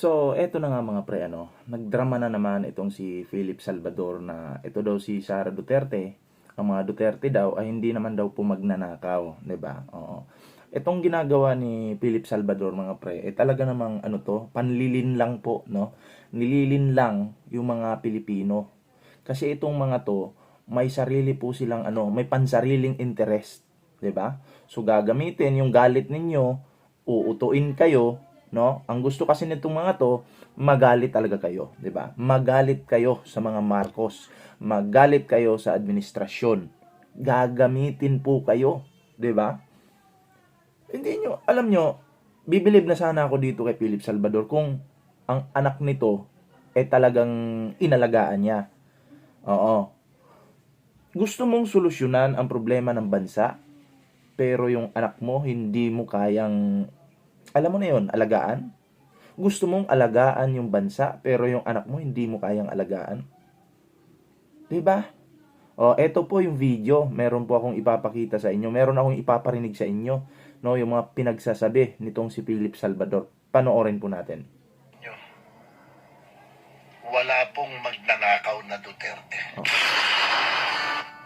So, eto na nga mga pre, ano, nagdrama na naman itong si Philip Salvador na ito daw si Sara Duterte, ang mga Duterte daw ay hindi naman daw po magnanakaw, 'di ba? Oo. Itong ginagawa ni Philip Salvador mga pre, eh talaga namang ano to, panlilin lang po, no? Nililin lang yung mga Pilipino. Kasi itong mga to, may sarili po silang ano, may pansariling interest, 'di ba? So gagamitin yung galit ninyo, uutuin kayo, no? Ang gusto kasi nitong mga to, magalit talaga kayo, 'di ba? Magalit kayo sa mga Marcos, magalit kayo sa administrasyon. Gagamitin po kayo, 'di ba? Hindi nyo, alam nyo, bibilib na sana ako dito kay Philip Salvador kung ang anak nito eh talagang inalagaan niya. Oo. Gusto mong solusyonan ang problema ng bansa, pero yung anak mo hindi mo kayang, alam mo na yon alagaan? Gusto mong alagaan yung bansa, pero yung anak mo hindi mo kayang alagaan? 'Di ba? O, eto po yung video. Meron po akong ipapakita sa inyo. Meron akong ipaparinig sa inyo. No, yung mga pinagsasabi nitong si Philip Salvador. Panoorin po natin. Wala pong magnanakaw na Duterte. Oh.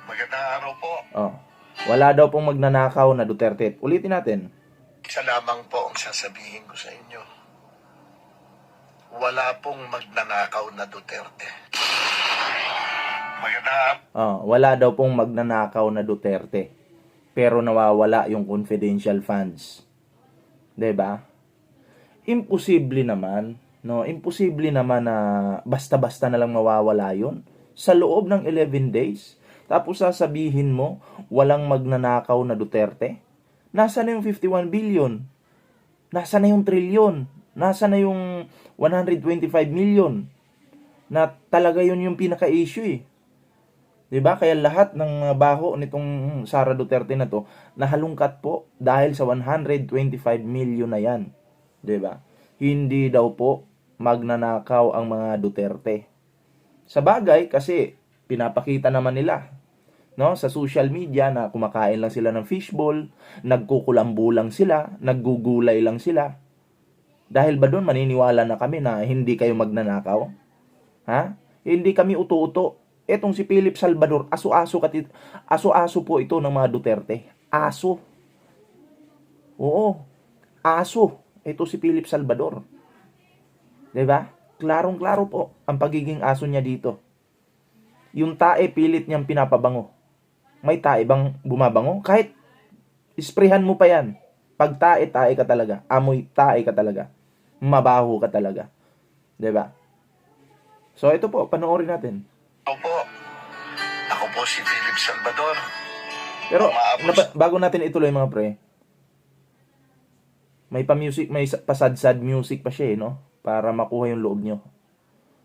Magandang araw po. Oh. Wala daw pong magnanakaw na Duterte. Ulitin natin. Isa lamang ang sasabihin ko sa inyo. Wala pong magnanakaw na Duterte. Magandang Oh, wala daw pong magnanakaw na Duterte. Pero nawawala yung confidential funds. 'Di ba? Imposible naman, no? Imposible naman na basta-basta na lang mawawala 'yon sa loob ng 11 days. Tapos sasabihin mo, walang magnanakaw na Duterte. Nasaan na yung 51 billion? Nasaan na yung trilyon? Nasaan na yung 125 million? Na talaga yun yung pinaka-issue eh. 'Di ba? Kaya lahat ng mga baho nitong Sara Duterte na to nahalungkat po dahil sa 125 million na 'yan. 'Di ba? Hindi daw po magnanakaw ang mga Duterte. Sa bagay kasi pinapakita naman nila no sa social media na kumakain lang sila ng fishball, nagkukulambo lang sila, naggugulay lang sila. Dahil ba doon maniniwala na kami na hindi kayo magnanakaw? Ha? Hindi kami uto-uto etong si Philip Salvador, aso-aso katit aso-aso po ito ng mga Duterte. Aso. Oo. Aso. Ito si Philip Salvador. 'Di ba? Klarong-klaro po ang pagiging aso niya dito. Yung tae pilit niyang pinapabango. May tae bang bumabango? Kahit isprehan mo pa yan. Pag tae, tae ka talaga. Amoy tae ka talaga. Mabaho ka talaga. ba? So ito po, panoorin natin. araw po. Ako po si Philip Salvador. Pero napa- bago natin ituloy mga pre, may pa-music, may sa- pasad-sad music pa siya eh, no? Para makuha yung loob nyo.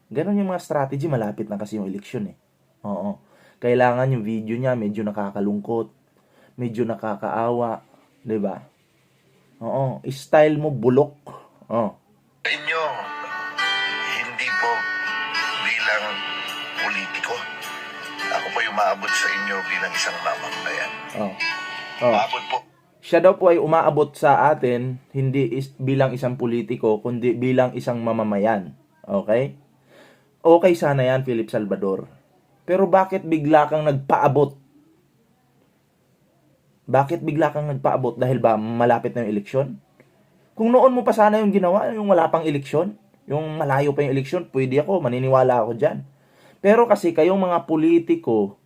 Ganon yung mga strategy, malapit na kasi yung eleksyon eh. Oo. Kailangan yung video niya medyo nakakalungkot, medyo nakakaawa, 'di ba? Oo, style mo bulok. Oh. Inyo, hindi po bilang politiko. Ako po yung maabot sa inyo bilang isang mamamayan. Oh. Oh. Maabot po Siya daw po ay umaabot sa atin hindi is, bilang isang politiko kundi bilang isang mamamayan. Okay? Okay sana yan, Philip Salvador. Pero bakit bigla kang nagpaabot? Bakit bigla kang nagpaabot? Dahil ba malapit na yung eleksyon? Kung noon mo pa sana yung ginawa, yung wala pang eleksyon, yung malayo pa yung eleksyon, pwede ako, maniniwala ako dyan. Pero kasi kayong mga politiko,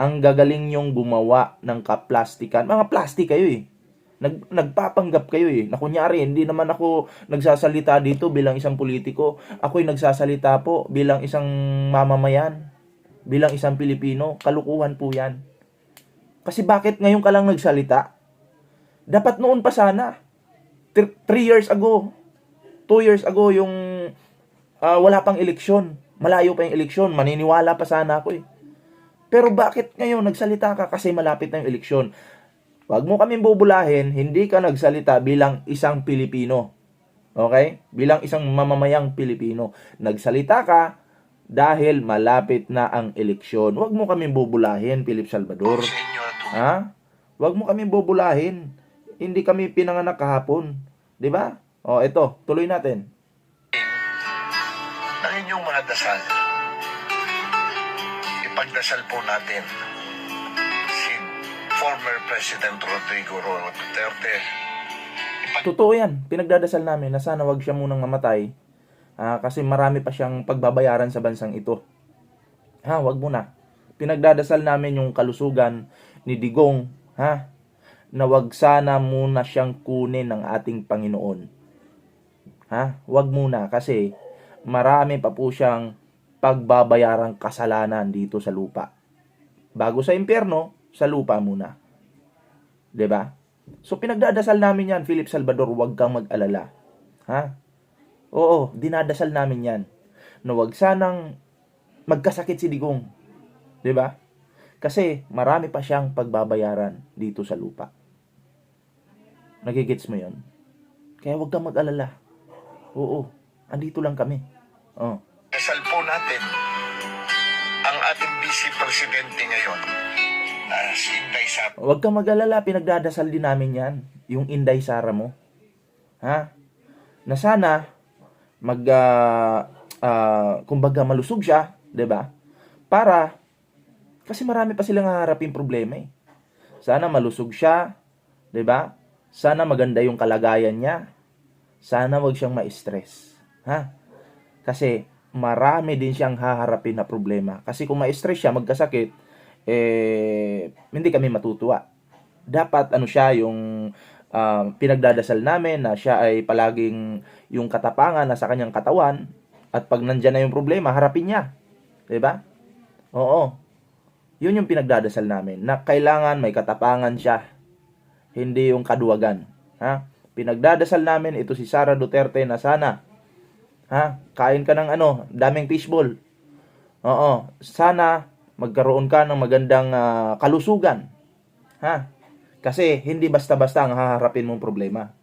ang gagaling yung gumawa ng kaplastikan. Mga plastic kayo eh. Nag, nagpapanggap kayo eh. Na kunyari, hindi naman ako nagsasalita dito bilang isang politiko. Ako'y nagsasalita po bilang isang mamamayan. Bilang isang Pilipino. Kalukuhan po yan. Kasi bakit ngayon ka lang nagsalita? Dapat noon pa sana. Th- three years ago. Two years ago yung ah, wala pang eleksyon. Malayo pa yung eleksyon. Maniniwala pa sana ako eh. Pero bakit ngayon nagsalita ka kasi malapit na yung eleksyon? Huwag mo kaming bubulahin, hindi ka nagsalita bilang isang Pilipino. Okay? Bilang isang mamamayang Pilipino. Nagsalita ka dahil malapit na ang eleksyon. Huwag mo kaming bubulahin, Philip Salvador. Ha? Huwag mo kaming bubulahin. Hindi kami pinanganak kahapon. 'Di ba? O, ito, tuloy natin. inyo ng inyong mga dasal. Ipagdasal po natin si former President Rodrigo Roa Duterte. Ipag- Totoo yan. Pinagdadasal namin na sana wag siya munang mamatay ah, kasi marami pa siyang pagbabayaran sa bansang ito. Ha, wag muna. Pinagdadasal namin yung kalusugan ni Digong, ha? Na wag sana muna siyang kunin ng ating Panginoon. Ha? Wag muna kasi marami pa po siyang pagbabayarang kasalanan dito sa lupa. Bago sa impyerno, sa lupa muna. 'Di ba? So pinagdadasal namin yan, Philip Salvador, huwag kang mag-alala. Ha? Oo, dinadasal namin yan. Na huwag sanang magkasakit si Digong. 'Di ba? Kasi marami pa siyang pagbabayaran dito sa lupa. Nagigits mo 'yon? Kaya huwag kang mag-alala. Oo, andito lang kami. Oh. Dasal po natin ang ating vice presidente ngayon na si Inday Sara. Huwag kang mag-alala, pinagdadasal din namin yan. Yung Inday Sara mo. Ha? Na sana, mag, ah, ah, kumbaga malusog siya, 'di ba? Para, kasi marami pa silang haharapin problema eh. Sana malusog siya, 'di ba? Sana maganda yung kalagayan niya. Sana wag siyang ma-stress. Ha? Kasi marami din siyang haharapin na problema. Kasi kung ma-stress siya, magkasakit, eh, hindi kami matutuwa. Dapat ano siya yung ah, pinagdadasal namin na siya ay palaging yung katapangan na sa kanyang katawan at pag nandyan na yung problema, harapin niya. 'Di ba? Oo. Yun yung pinagdadasal namin na kailangan may katapangan siya. Hindi yung kaduwagan. Ha? Pinagdadasal namin ito si Sara Duterte na sana ha, kain ka ng ano, daming fishball. Oo, sana magkaroon ka ng magandang ah, kalusugan. Ha? Kasi hindi basta-basta ang haharapin mong problema.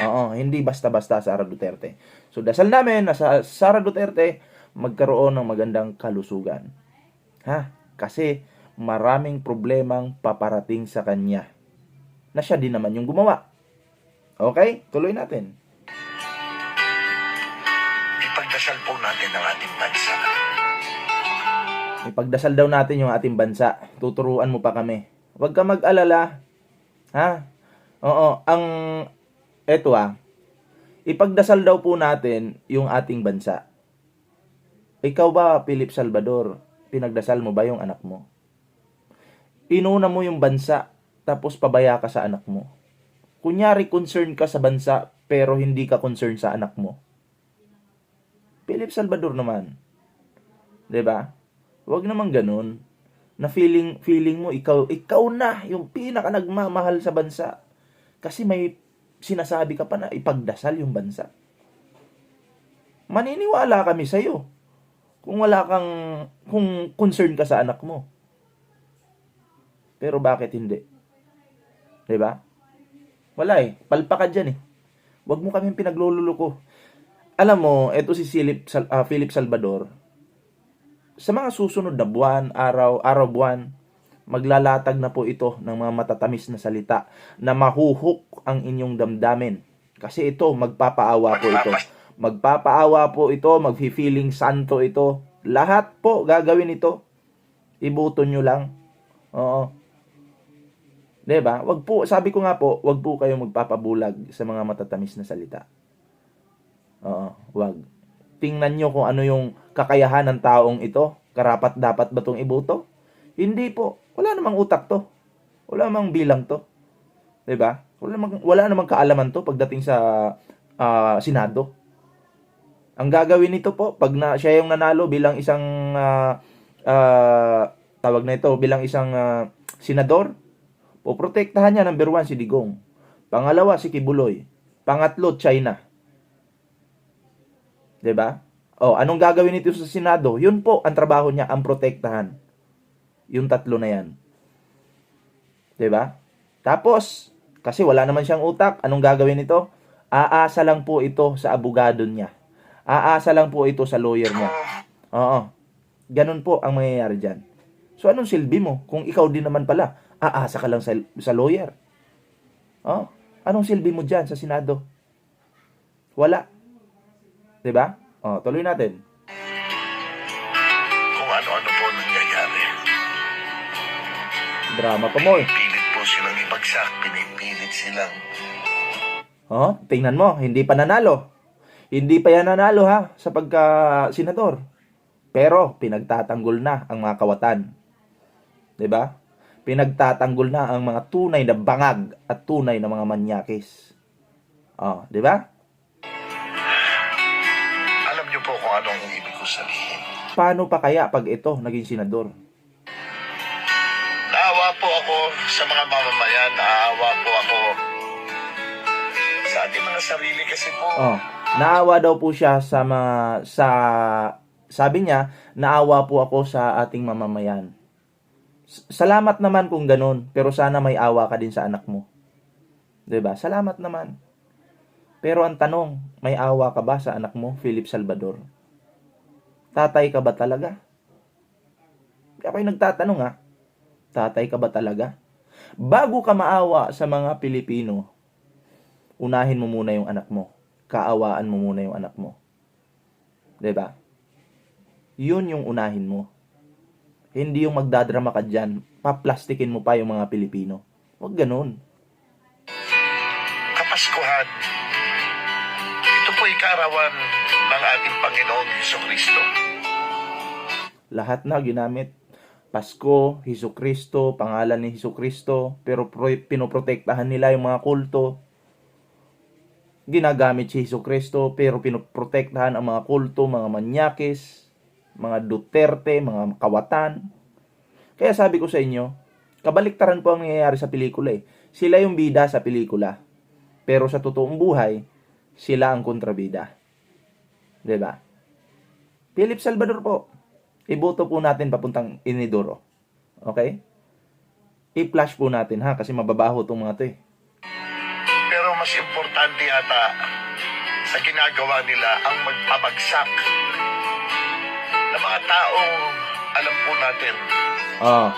Oo, hindi basta-basta Sara Duterte. So dasal namin na sa Sara Duterte magkaroon ng magandang kalusugan. Ha? Kasi maraming problemang paparating sa kanya. Na siya din naman yung gumawa. Okay? Tuloy natin. Ipagdasal po natin ang ating bansa. Ipagdasal daw natin yung ating bansa. Tuturuan mo pa kami. Huwag ka mag-alala. Ha? Oo, ang eto ah. Ipagdasal daw po natin yung ating bansa. Ikaw ba, Philip Salvador, pinagdasal mo ba yung anak mo? Inuna mo yung bansa, tapos pabaya ka sa anak mo. Kunyari, concern ka sa bansa, pero hindi ka concern sa anak mo. Philip Salvador naman. 'Di ba? Huwag naman ganun. Na feeling feeling mo ikaw ikaw na yung pinaka nagmamahal sa bansa. Kasi may sinasabi ka pa na ipagdasal yung bansa. Maniniwala kami sa iyo. Kung wala kang kung concern ka sa anak mo. Pero bakit hindi? 'Di ba? Wala eh. Palpa ka dyan eh. Huwag mo kaming pinaglululuko. Alam mo, eto si Philip, Sal- ah, Philip Salvador, sa mga susunod na buwan, araw, araw buwan, maglalatag na po ito ng mga matatamis na salita na mahuhok ang inyong damdamin. Kasi ito, magpapaawa po ito. Magpapaawa po ito, magfi-feeling santo ito. Lahat po gagawin ito. Ibuto nyo lang. Oo. 'Di ba? Wag po, sabi ko nga po, wag po kayong magpapabulag sa mga matatamis na salita. Oo, wag. Tingnan nyo kung ano yung kakayahan ng taong ito. Karapat dapat ba itong iboto? Hindi po. Wala namang utak to. Wala namang bilang to. ba? Wala namang, wala namang kaalaman to pagdating sa ah, Senado. Ang gagawin nito po, pag na, siya yung nanalo bilang isang ah, ah, tawag na ito, bilang isang ah, senador, poprotektahan niya number one si Digong. Pangalawa si Kibuloy. Pangatlo, China. 'Di ba? Oh, anong gagawin nito sa Senado? Yun po ang trabaho niya, ang protektahan. Yung tatlo na 'yan. 'Di ba? Tapos, kasi wala naman siyang utak, anong gagawin nito? Aasa lang po ito sa abogado niya. Aasa lang po ito sa lawyer niya. Oo. Ganun po ang mangyayari diyan. So anong silbi mo kung ikaw din naman pala aasa ka lang sa, sa lawyer? Oh, anong silbi mo diyan sa Senado? Wala. 'Di ba? Oh, tuloy natin. Kung ano-ano po nangyayari. Drama pa mo. Pilit po silang ibagsak, pinipilit silang. Oh, tingnan mo, hindi pa nanalo. Hindi pa yan nanalo ha sa pagka senador. Pero pinagtatanggol na ang mga kawatan. 'Di ba? Pinagtatanggol na ang mga tunay na bangag at tunay na mga manyakis. Oh, 'di ba? Kung anong ibig ko sabihin. Paano pa kaya pag ito naging senador? Naawa po ako sa mga mamamayan. Naawa po ako sa ating mga sarili kasi po. Oh, naawa daw po siya sa mga sa sabi niya, naawa po ako sa ating mamamayan. Salamat naman kung ganun, pero sana may awa ka din sa anak mo. 'Di ba? Salamat naman. Pero ang tanong, may awa ka ba sa anak mo, Philip Salvador? Tatay ka ba talaga? Kaya kayo nagtatanong ha, tatay ka ba talaga? Bago ka maawa sa mga Pilipino, unahin mo muna yung anak mo. Kaawaan mo muna yung anak mo. 'Di ba? Yun yung unahin mo. Hindi yung magdadrama ka dyan, paplastikin mo pa yung mga Pilipino. Huwag ganun. Ito po ikarawan ng ating Panginoong Heso Kristo. Lahat na ginamit. Pasko, Hesus Kristo, pangalan ni Hesus Kristo, pero pro- pinoprotektahan nila yung mga kulto. Ginagamit si Hesus Kristo, pero pinoprotektahan ang mga kulto, mga manyakis, mga Duterte, mga kawatan. Kaya sabi ko sa inyo, kabaliktaran po ang nangyayari sa pelikula eh. Sila yung bida sa pelikula. Pero sa totoong buhay, sila ang kontrabida. 'Di ba? Philip Salvador po. Iboto po natin papuntang Inidoro. Okay? I-flash po natin ha kasi mababaho tong mga to eh. Pero mas importante yata sa ginagawa nila ang magpabagsak ng mga taong alam po natin Oh,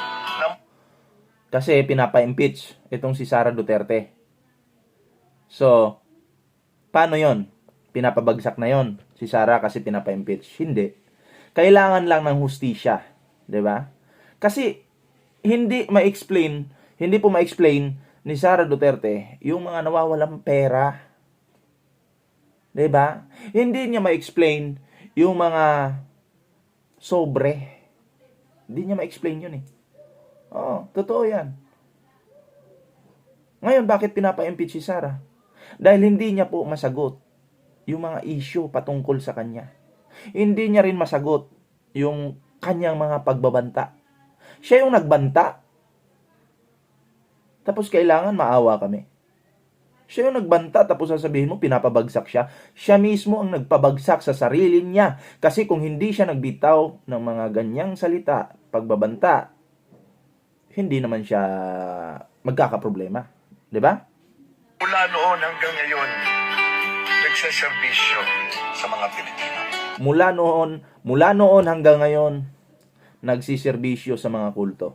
na kasi pinapa-impeach itong si Sara Duterte. So, paano yon? Pinapabagsak na yon si Sara kasi pinapa-impeach. Hindi. Kailangan lang ng hustisya. 'di ba? Kasi hindi ma-explain, hindi po ma-explain ni Sara Duterte yung mga nawawalang pera. 'Di ba? Hindi niya ma-explain yung mga sobre. Hindi niya ma-explain yun eh. Oo, totoo yan. Ngayon, bakit pinapa-impeach si Sara? Dahil hindi niya po masagot yung mga issue patungkol sa kanya. Hindi niya rin masagot yung kanyang mga pagbabanta. Siya yung nagbanta. Tapos kailangan maawa kami. Siya yung nagbanta tapos sasabihin mo pinapabagsak siya. Siya mismo ang nagpabagsak sa sarili niya. Kasi kung hindi siya nagbitaw ng mga ganyang salita, pagbabanta, hindi naman siya magkakaproblema. ba? Mula noon hanggang ngayon nagsaserbisyo sa mga Pilipino. Mula noon, mula noon hanggang ngayon, nagsiservisyo sa mga kulto.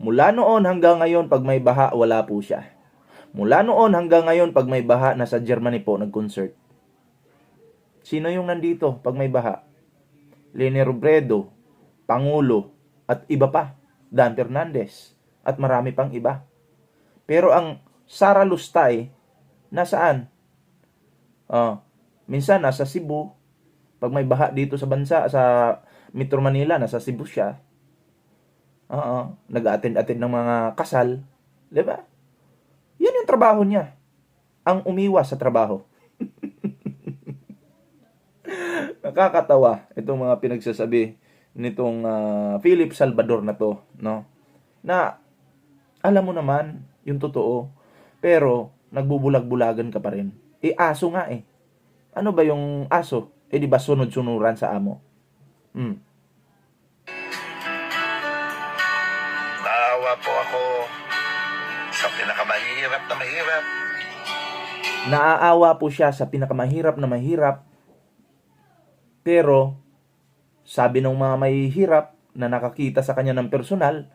Mula noon hanggang ngayon, pag may baha, wala po siya. Mula noon hanggang ngayon, pag may baha, nasa Germany po, nag-concert. Sino yung nandito pag may baha? Lene Robredo, Pangulo, at iba pa. Dan Fernandez, at marami pang iba. Pero ang Sara Lustay, nasaan? Oh, minsan nasa Cebu. Pag may baha dito sa bansa, sa Metro Manila, nasa Cebu siya. Oo, nag-attend-attend ng mga kasal. Di ba? Yan yung trabaho niya. Ang umiwas sa trabaho. Nakakatawa itong mga pinagsasabi nitong ah, Philip Salvador na to, no? Na alam mo naman yung totoo, pero nagbubulag-bulagan ka pa rin. Eh aso nga eh. Ano ba yung aso? Eh di ba sunod-sunuran sa amo? Hmm. Naawa po ako sa pinakamahirap na mahirap. Naaawa po siya sa pinakamahirap na mahirap. Pero sabi ng mga mahihirap na nakakita sa kanya ng personal,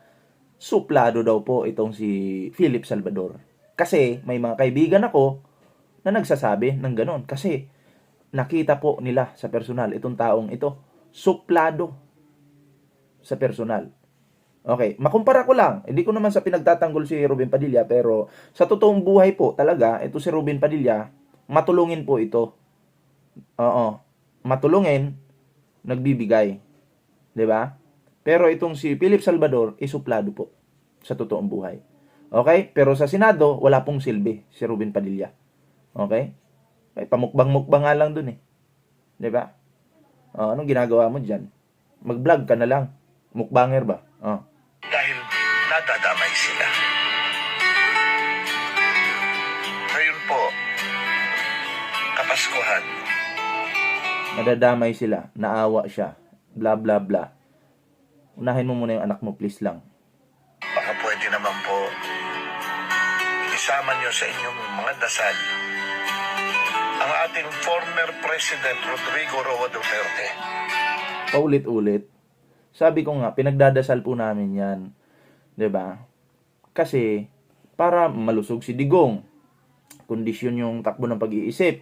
suplado daw po itong si Philip Salvador. Kasi may mga kaibigan ako na nagsasabi ng ganon. Kasi nakita po nila sa personal itong taong ito, suplado sa personal. Okay, makumpara ko lang. Hindi ko naman sa pinagtatanggol si Ruben Padilla, pero sa totoong buhay po talaga, ito si Ruben Padilla, matulungin po ito. Oo. Matulungin, nagbibigay. 'Di ba? Pero itong si Philip Salvador, isuplado po sa totoong buhay. Okay? Pero sa Senado, wala pong silbi si Ruben Padilla. Okay? Ay, pamukbang-mukbang nga lang dun eh. 'Di ba? Oh, anong ginagawa mo diyan? Mag-vlog ka na lang. Mukbanger ba? Oh. dahil nadadamay sila. Ngayon po, Kapaskuhan, Nadadamay sila, naawa siya, bla bla bla. Unahin mo muna yung anak mo, please lang. Isama niyo sa inyong mga dasal ang ating former President Rodrigo Roa Duterte. Paulit-ulit. Sabi ko nga, pinagdadasal po namin yan. ba? Kasi, para malusog si Digong, kondisyon yung takbo ng pag-iisip.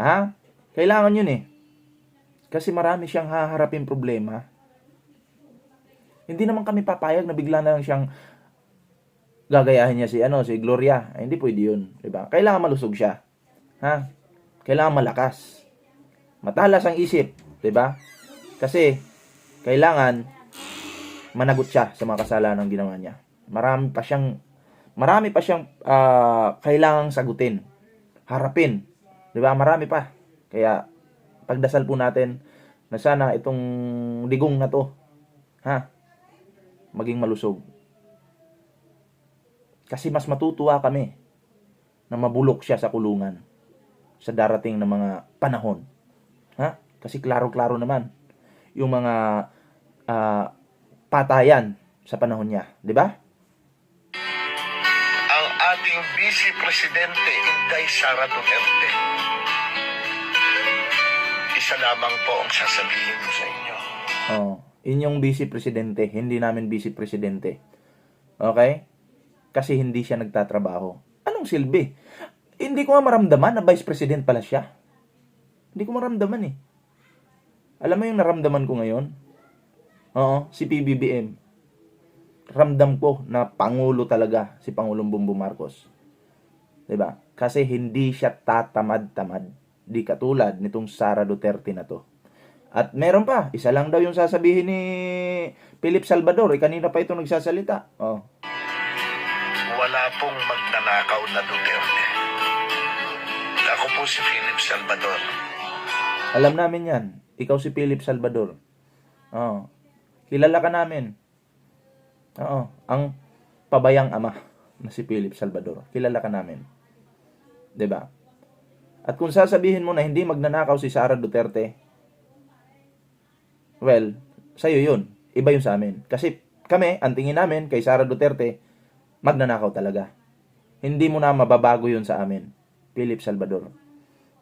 Ha? Kailangan yun eh. Kasi marami siyang haharapin problema. Hindi naman kami papayag na bigla na lang siyang gagayahin niya si ano si Gloria. Ay, hindi pwede yun, 'di ba? Kailangan malusog siya. Ha? Kailangan malakas. Matalas ang isip, 'di ba? Kasi kailangan managot siya sa mga kasalanan ginawa niya. Marami pa siyang marami pa siyang ah, kailangang sagutin. Harapin. 'Di ba? Marami pa. Kaya pagdasal po natin na sana itong digong na to ha maging malusog. Kasi mas matutuwa kami na mabulok siya sa kulungan sa darating na mga panahon. Ha? Kasi klaro-klaro naman yung mga ah, patayan sa panahon niya, 'di ba? Ang ating Vice Presidente Inday Sara Duterte. Isa lamang po ang sasabihin ko sa inyo. Oh, inyong vice presidente, hindi namin vice presidente. Okay? Kasi hindi siya nagtatrabaho. Anong silbi? Hindi ko nga maramdaman na vice president pala siya. Hindi ko maramdaman eh. Alam mo yung naramdaman ko ngayon? Oo, si PBBM. Ramdam ko na pangulo talaga si Pangulong Bongbong Marcos. 'Di ba? Kasi hindi siya tatamad-tamad. Di katulad nitong Sara Duterte na to. At meron pa, isa lang daw yung sasabihin ni Philip Salvador. Eh, kanina pa ito nagsasalita. Oh. Wala pong magnanakaw na Duterte. Ako po si Philip Salvador. Alam namin yan. Ikaw si Philip Salvador. Oo. Kilala ka namin. Oo. Ang pabayang ama na si Philip Salvador. Kilala ka namin. ba? At kung sasabihin mo na hindi magnanakaw si Sara Duterte, well, sa'yo yun. Iba yun sa amin. Kasi kami, ang tingin namin kay Sara Duterte, magnanakaw talaga. Hindi mo na mababago yun sa amin. Philip Salvador.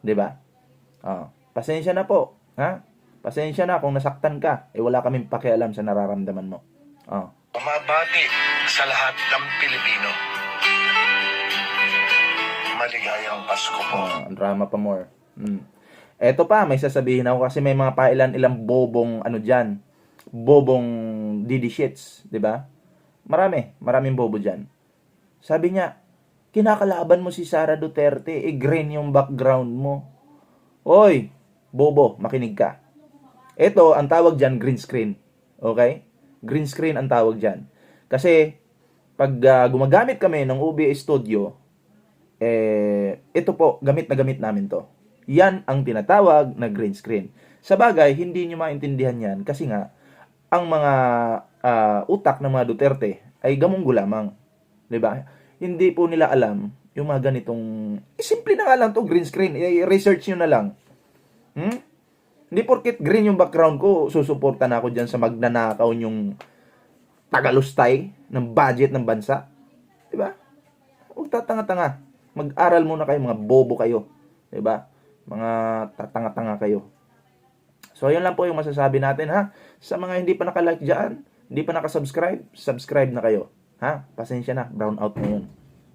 'Di ba? Oh, pasensya na po, ha? Pasensya na kung nasaktan ka, eh wala kaming pakialam sa nararamdaman mo. Oh. Umabati sa lahat ng Pilipino. Maligayang Pasko po. Oh, drama pa more. Mm. Eto pa, may sasabihin ako kasi may mga pailan ilang bobong ano diyan. Bobong Didi shits, 'di ba? Marami, maraming bobo diyan. Sabi niya, kinakalaban mo si Sara Duterte, eh green yung background mo. Oy, bobo, makinig ka. Ito, ang tawag diyan green screen. Okay? Green screen ang tawag diyan. Kasi pag ah, gumagamit kami ng OBS Studio, eh, ito po, gamit na gamit namin to. Yan ang tinatawag na green screen. Sa bagay, hindi nyo maintindihan yan kasi nga, ang mga ah, utak ng mga Duterte ay gamunggo lamang. 'Di ba? Hindi po nila alam yung mga ganitong, eh, simple na nga lang to green screen. I-research nyo na lang. Hmm? Hindi porket green yung background ko, susuporta na ako dyan sa magnanakaw yung tagalustay ng budget ng bansa. 'Di ba? Huwag tatanga-tanga. Mag-aral muna kayo, mga bobo kayo. 'Di ba? Mga tatanga-tanga kayo. So, yun lang po yung masasabi natin, ha? Sa mga hindi pa nakalike dyan, hindi pa nakasubscribe, subscribe na kayo. Ha? Pasensya na, brown out na yun.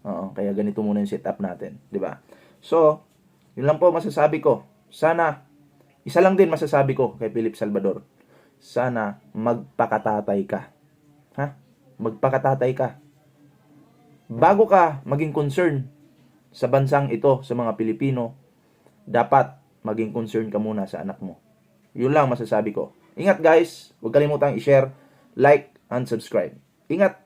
Oo, kaya ganito muna yung setup natin. 'di ba? So, yun lang po masasabi ko. Sana, isa lang din masasabi ko kay Philip Salvador. Sana magpakatatay ka. Ha? Magpakatatay ka. Bago ka maging concern sa bansang ito, sa mga Pilipino, dapat maging concern ka muna sa anak mo. Yun lang masasabi ko. Ingat guys, huwag kalimutang i-share, like, and subscribe. Ingat!